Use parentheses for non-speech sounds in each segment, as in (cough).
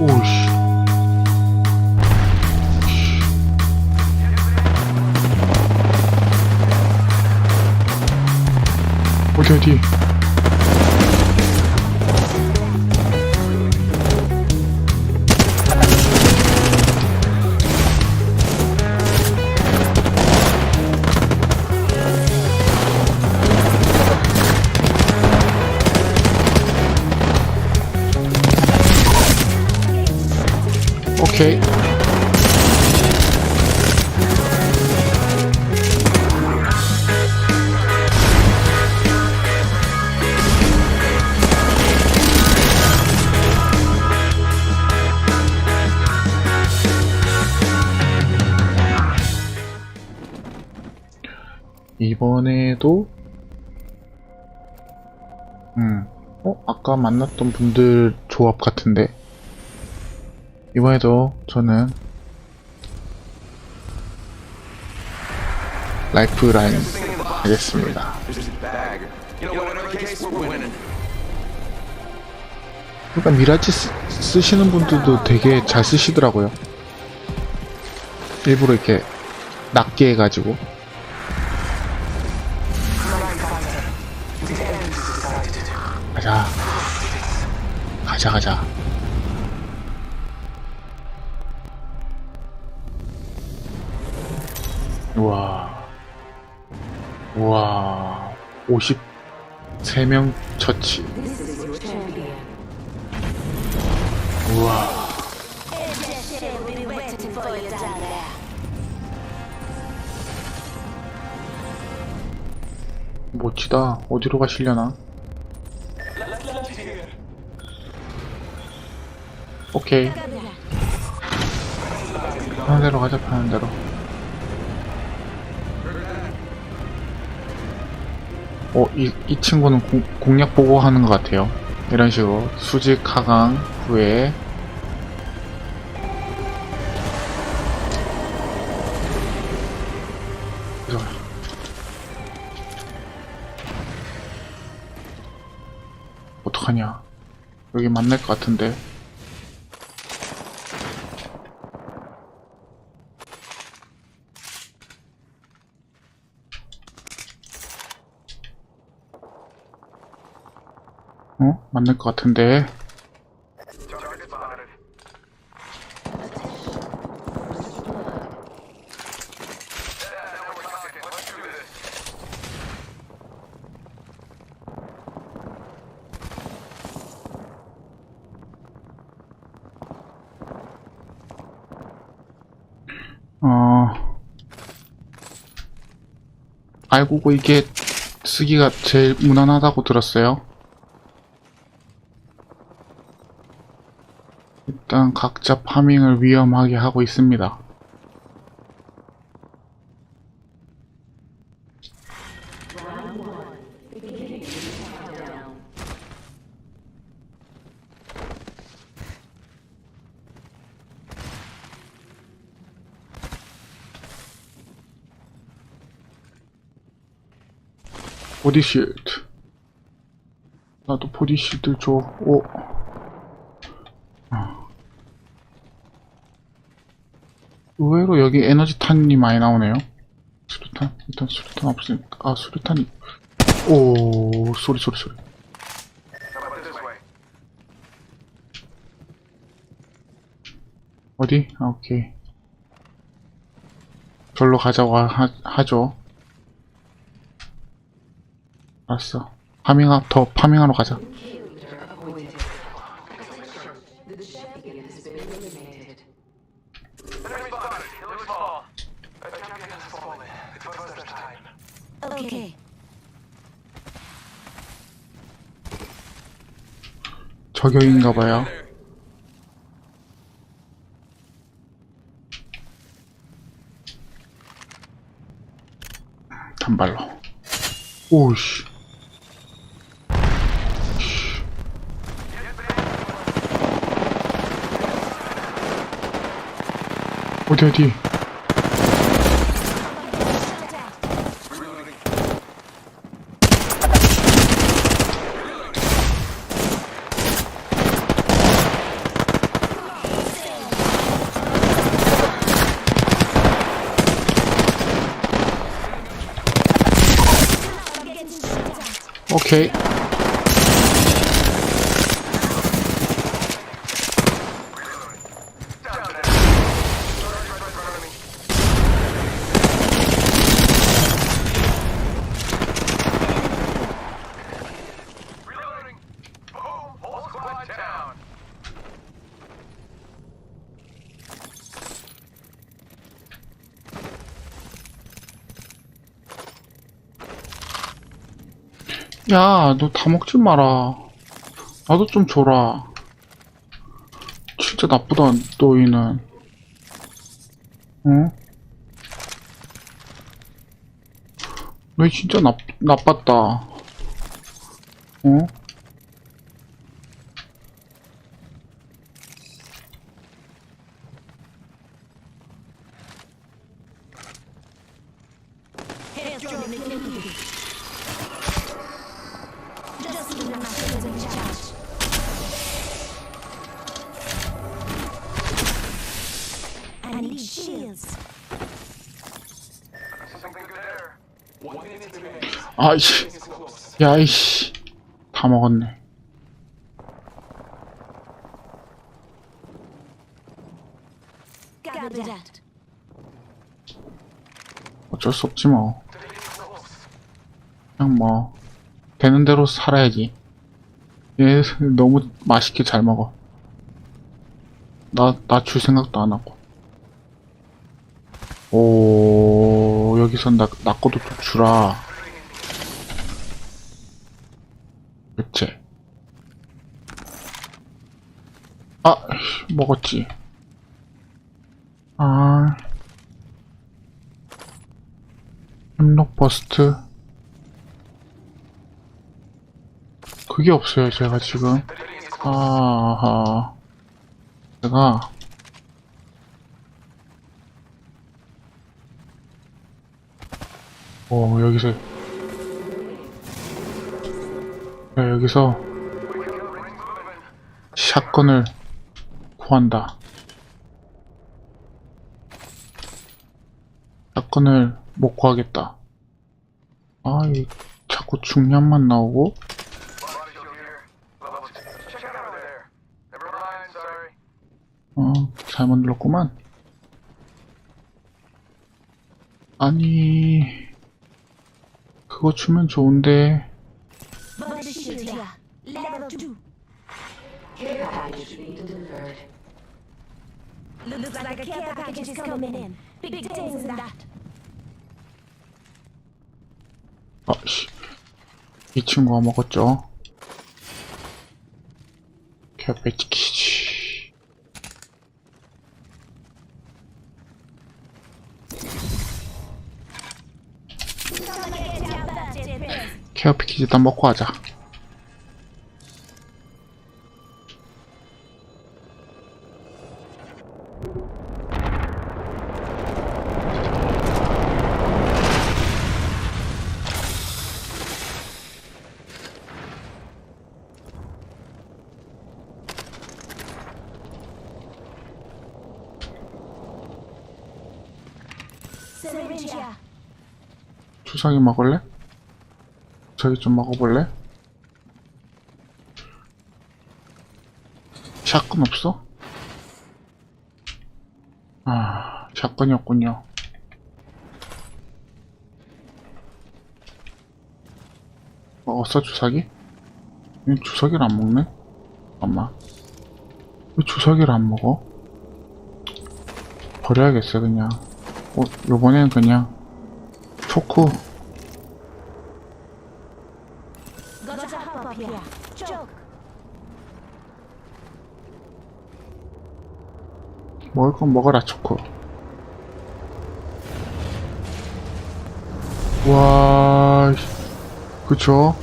오우씨. 이번에도 음, 어 아까 만났던 분들 조합 같은데 이번에도 저는 라이프 라인 하겠습니다. 그러니까 미라지 쓰, 쓰시는 분들도 되게 잘 쓰시더라고요. 일부러 이렇게 낮게 해가지고 가자 가자 가자 우와 우와 53명 처치 우와. 멋지다 어디로 가시려나 오케이 편한 대로 가자 편한 대로 어, 이, 이 친구는 공, 공략 보고 하는 것 같아요. 이런 식으로. 수직 하강 후에. 어떡하냐. 여기 만날 것 같은데. 어? 만날 것 같은데. 어, 알고고 이게 쓰기가 제일 무난하다고 들었어요. 일단 각자 파밍을 위험하게 하고 있습니다. 보디실드 나도 보디실드 줘. 오. 의외로 여기 에너지 탄이 많이 나오네요. 수류탄? 일단 수류탄 없으니까. 아, 수류탄이. 오, 소리, 소리, 소리. 어디? 아, 오케이. 절로 가자고 하, 하죠. 알았어. 파밍하, 더 파밍하러 가자. Okay. 저격인가 봐요. 단발로. 오우씨. 어디 어디? 오 야, 너 다 먹지 마라. 나도 좀 줘라. 진짜 나쁘다, 너희는. 응? 너희 진짜 나, 나빴다. 어? 아이씨. 야이씨. 다 먹었네. 어쩔 수 없지 뭐. 그냥 뭐 되는 대로 살아야지. 얘 너무 맛있게 잘 먹어. 나 나 줄 생각도 안 하고. 오 여기서 나 나 것도 좀 주라. 그치? 아 씨, 먹었지. 아 햄록 버스트. 그게 없어요, 제가 지금. 아하. 제가. 어, 여기서. 야, 여기서. 샷건을 구한다. 샷건을 못 구하겠다. 아, 이 자꾸 중량만 나오고. 어, 잘못 눌렀구만. 아니, 그거 주면 좋은데, Looks like a care package is coming in. Big things in that. 아, 씨. 이 친구가 먹었죠. prince. 케어 패키지 일단 먹고 하자. 주사기 먹을래? 저기 좀 먹어볼래? 샷건 없어? 아, 샷건이 없군요. 먹었어, 주사기? 왜 주사기를 안 먹네? 잠깐만. 왜 주사기를 안 먹어? 버려야겠어, 그냥. 어, 요번엔 그냥, 초코, 건 먹어라 초코 와 씨. 그쵸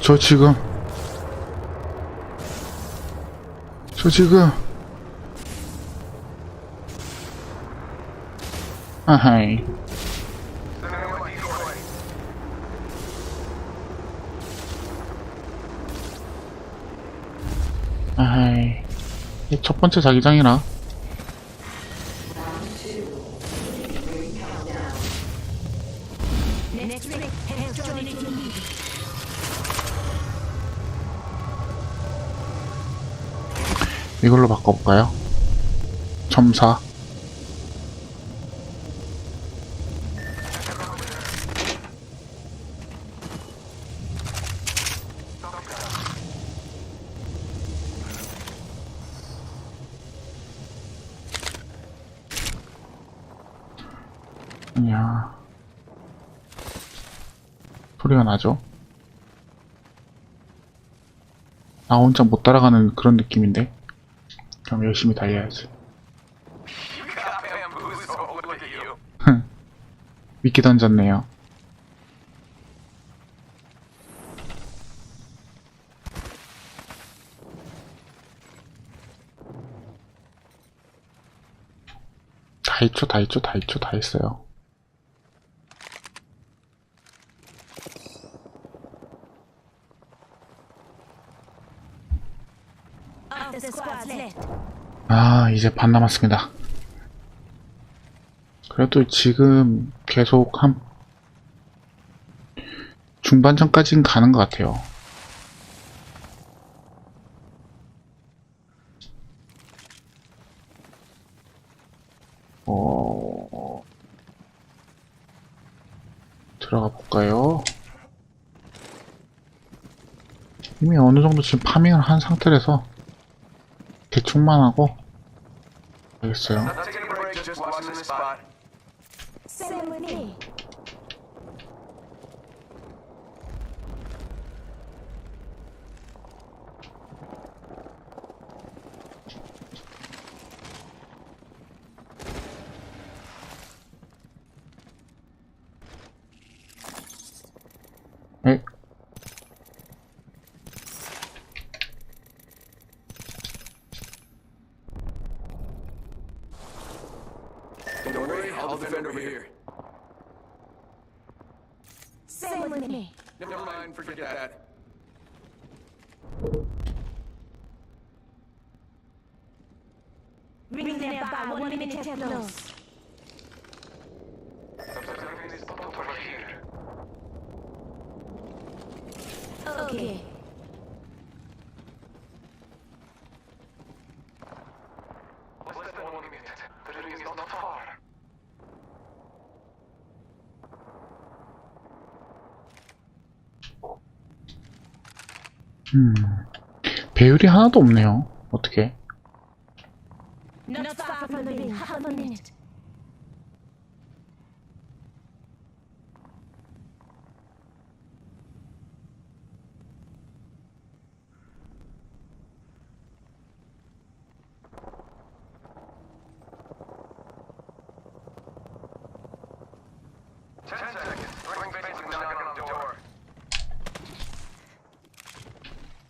저 지금 저 지금 아하이. 아하이 이첫 번째 자기장이라 바꿔볼까요? 점사. 이야. 소리가 나죠? 나 혼자 못 따라가는 그런 느낌인데? 그럼 열심히 달려야지. (laughs) 미끼 던졌네요. 다 있죠, 다 있죠, 다 있죠, 다 있어요. 아, 이제 반 남았습니다. 그래도 지금 계속 한 중반전까지는 가는 것 같아요. 어... 들어가 볼까요? 이미 어느 정도 지금 파밍을 한 상태라서 대충만 하고 so. Not taking a break, just watching the spot. Same with me. Don't worry, I'll defend over here. Same with me. Never mind, forget that. Ring them by one minute at close. Observing this boat over here. Okay. 음. 배율이 하나도 없네요. 어떻게?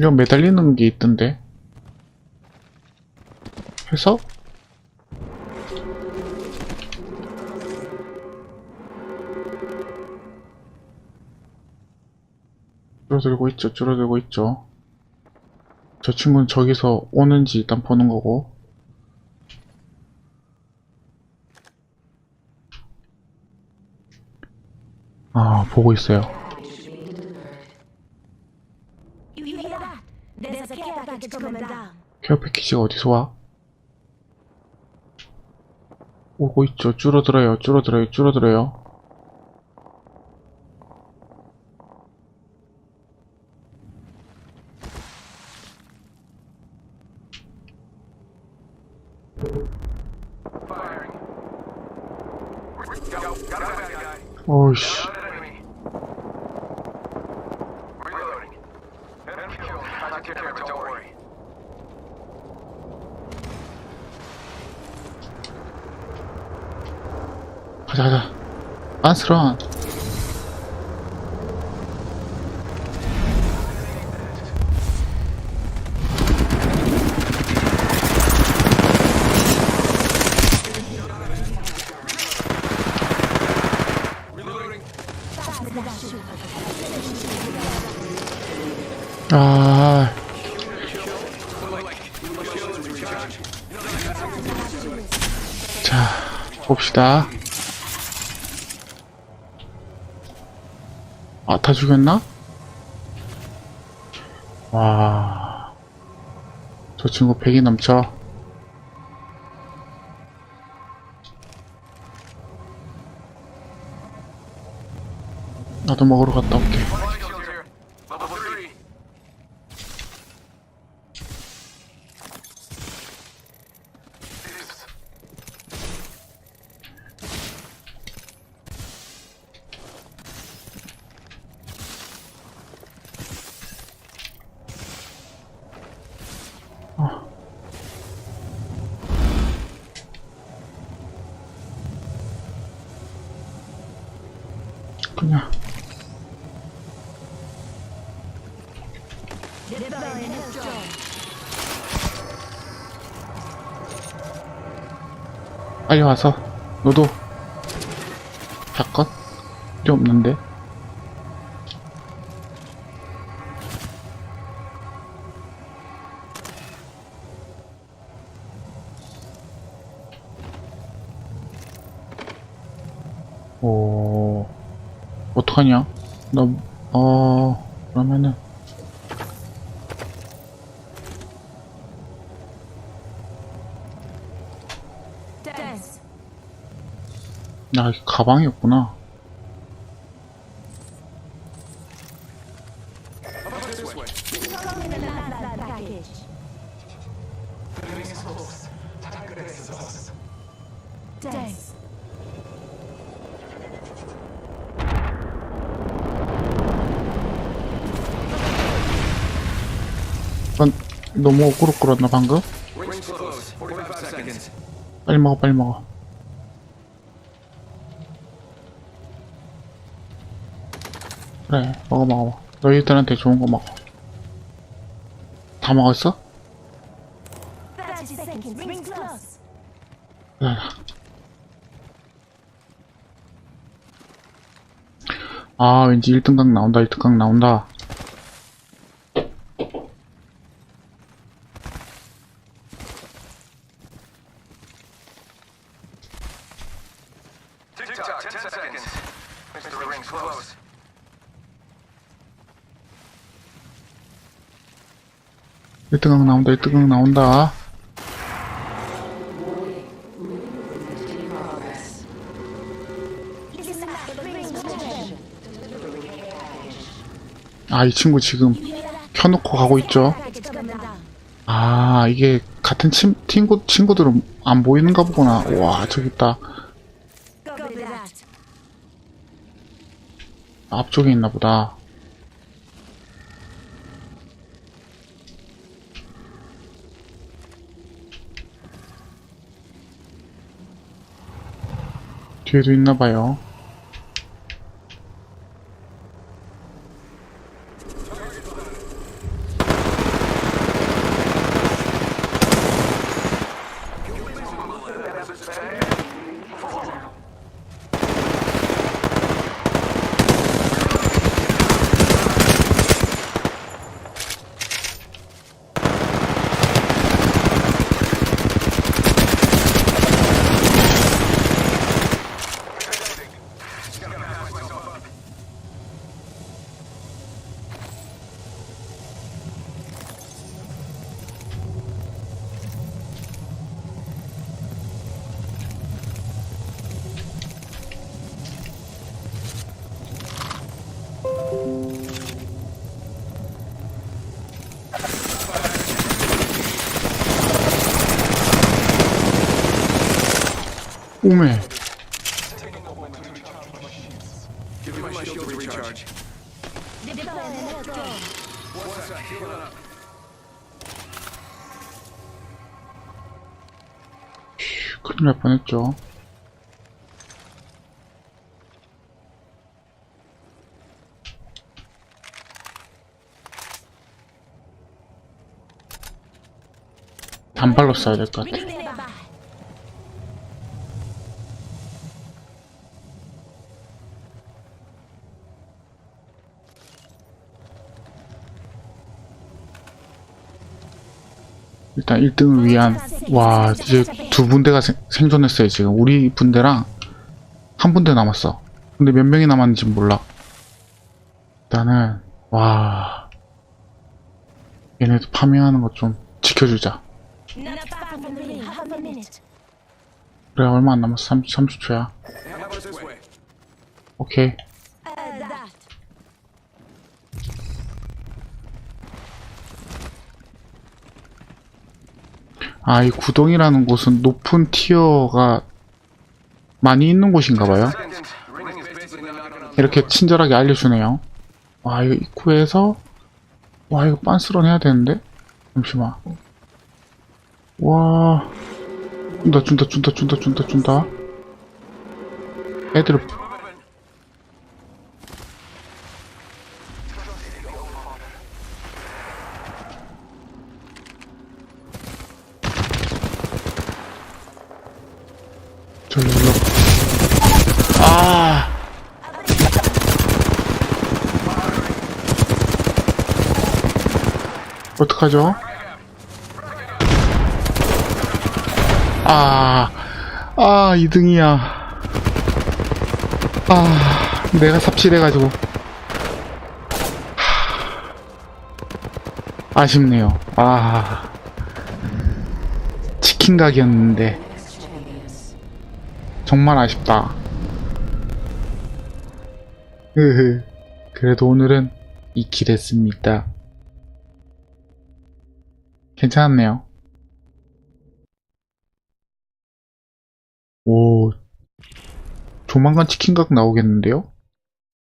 이거 매달리는 게 있던데. 해서? 줄어들고 있죠, 줄어들고 있죠. 저 친구는 저기서 오는지 일단 보는 거고. 아, 보고 있어요. Package being delivered. You hear that? There's a care package coming down. 케어 패키지가 어디서 와? 오고 있죠. 줄어들어요. 줄어들어요. 줄어들어요. 어이씨. 가자, 가자. Reloading. 아, 자, 봅시다. 아, 다 죽였나? 와. 저 친구 100이 넘쳐. 나도 먹으러 갔다 올게. Joined. 빨리 와서 너도 샷건? 필요 없는데 어떡하냐? 나 어 그러면은. 야 이게 가방이 없구나 너무 방금? Rings close. 45 seconds. 빨리 먹어 빨리 먹어 그래 먹어 먹어 너희들한테 좋은 거 먹어 다 먹었어? 30 seconds. Rings close. 기다려. 아 왠지 1등각 나온다 1등각 나온다 1등학 나온다 1등 나온다. 아 이 친구 지금 켜놓고 가고 있죠? 아 이게 같은 친, 친구, 친구들은 안 보이는가 보구나. 와 저기 있다. 앞쪽에 있나 보다. 뒤에도 있나 봐요 joined. 큰일 날 뻔했죠 단발로 써야 될 것 같아 일단 1등을 위한 와 이제 두 분대가 생, 생존했어요 지금 우리 분대랑 한 분대 남았어 근데 몇 명이 남았는지 몰라 일단은 와 얘네도 파밍하는 거좀 지켜주자. 그래, 얼마 안 남았어. 30, 30초야. How about this way? 오케이. Uh, that. 아, 이 구덩이라는 곳은 높은 티어가 많이 있는 곳인가봐요. 이렇게 친절하게 알려주네요. 와, 이거 입구에서, 와, 이거 빤스런 해야 되는데? 잠시만. 와, 준다, 준다, 준다, 준다, 준다, 준다. 애들, 어떡하죠? 아, 아, 2등이야. 아, 내가 삽질해가지고. 하, 아쉽네요. 아, 치킨 champions. 정말 아쉽다. 그래도 오늘은 이킬했습니다. 괜찮았네요. 오, 조만간 치킨각 나오겠는데요?